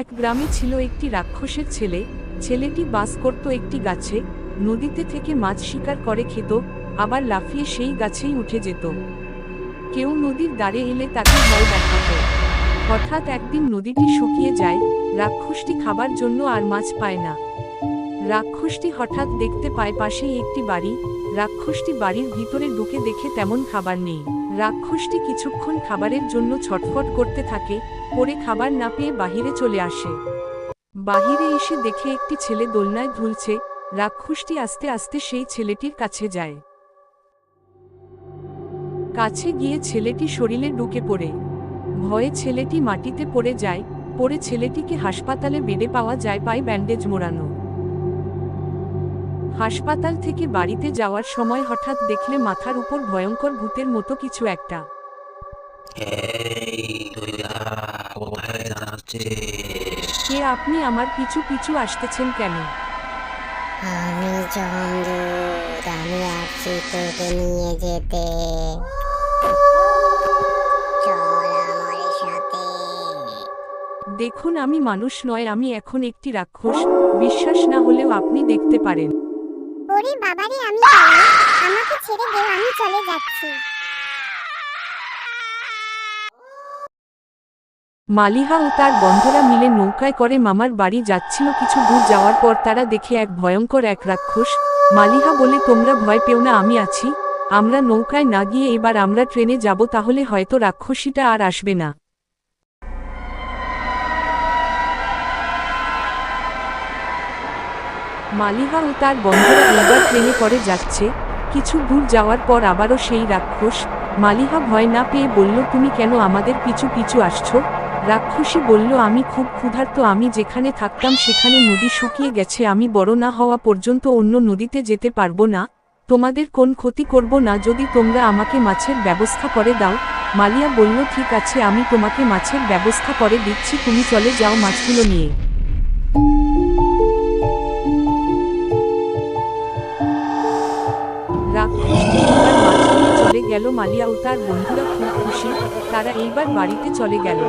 এক গ্রামে ছিল একটি রাক্ষসের ছেলে। ছেলেটি বাস করত একটি গাছে। নদীতে থেকে মাছ শিকার করে খেত, আবার লাফিয়ে সেই গাছেই উঠে যেত। কেউ নদীর দ্বারে এলে তাকে ভয় দেখাত। হঠাৎ একদিন নদীটি শুকিয়ে যায়, রাক্ষসটি খাবার জন্য আর মাছ পায় না। রাক্ষসটি হঠাৎ দেখতে পায় পাশেই একটি বাড়ি। রাক্ষসটি বাড়ির ভিতরে ঢুকে দেখে তেমন খাবার নেই। রাক্ষসটি কিছুক্ষণ খাবারের জন্য ছটফট করতে থাকে, পরে খাবার না পেয়ে বাহিরে চলে আসে। বাহিরে এসে দেখে একটি ছেলে দোলনায় ঝুলছে। রাক্ষসটি আস্তে আস্তে সেই ছেলেটির কাছে যায়। কাছে গিয়ে ছেলেটি শরীরে ঢুকে পড়ে। ভয়ে ছেলেটি মাটিতে পড়ে যায় পরে ছেলেটিকে হাসপাতালে বেডে পাওয়া যায় পায়ে ব্যান্ডেজ মোড়ানো। হাসপাতাল থেকে বাড়িতে যাওয়ার সময় হঠাৎ দেখলে মাথার উপর ভয়ঙ্কর ভূতের মতো কিছু একটা। কে আপনি আমার পিছু পিছু আসতেছেন কেন? আমি আমি আসছি তোকে নিয়ে যেতে। চল আমার সাথে। দেখুন আমি মানুষ নয় আমি এখন একটি রাক্ষস। বিশ্বাস না হলেও আপনি দেখতে পারেন। ওরে বাবারে, আমি আমাকে ছেড়ে দে, আমি চলে যাচ্ছি। মালিহা ও তার বন্ধুরা মিলে নৌকায় করে মামার বাড়ি যাচ্ছিল কিছু দূর যাওয়ার পর তারা দেখে এক ভয়ঙ্কর এক রাক্ষস। মালিহা বলে, তোমরা ভয় পেও না, আমি আছি। আমরা নৌকায় না গিয়ে এবার আমরা ট্রেনে যাব, তাহলে হয়তো রাক্ষসীটা আর আসবে না। মালিহা ও তার বন্ধুরা এবার ট্রেনে করে যাচ্ছে, কিছু দূর যাওয়ার পর আবারও সেই রাক্ষস, মালিহা ভয় না পেয়ে বলল, তুমি কেন আমাদের পিছু পিছু আসছো? রাক্ষসী বলল, আমি খুব ক্ষুধার্ত, আমি যেখানে থাকতাম সেখানে নদী শুকিয়ে গেছে, আমি বড় না হওয়া পর্যন্ত অন্য নদীতে যেতে পারব না, তোমাদের কোন ক্ষতি করব না, যদি তোমরা আমাকে মাছের ব্যবস্থা করে দাও। মালিয়া বলল, ঠিক আছে, আমি তোমাকে মাছের ব্যবস্থা করে দিচ্ছি, তুমি চলে যাও মাছগুলো নিয়ে। গেল মালিয়া ও তার বন্ধুরা খুব খুশি তারা এইবার বাড়িতে চলে গেল।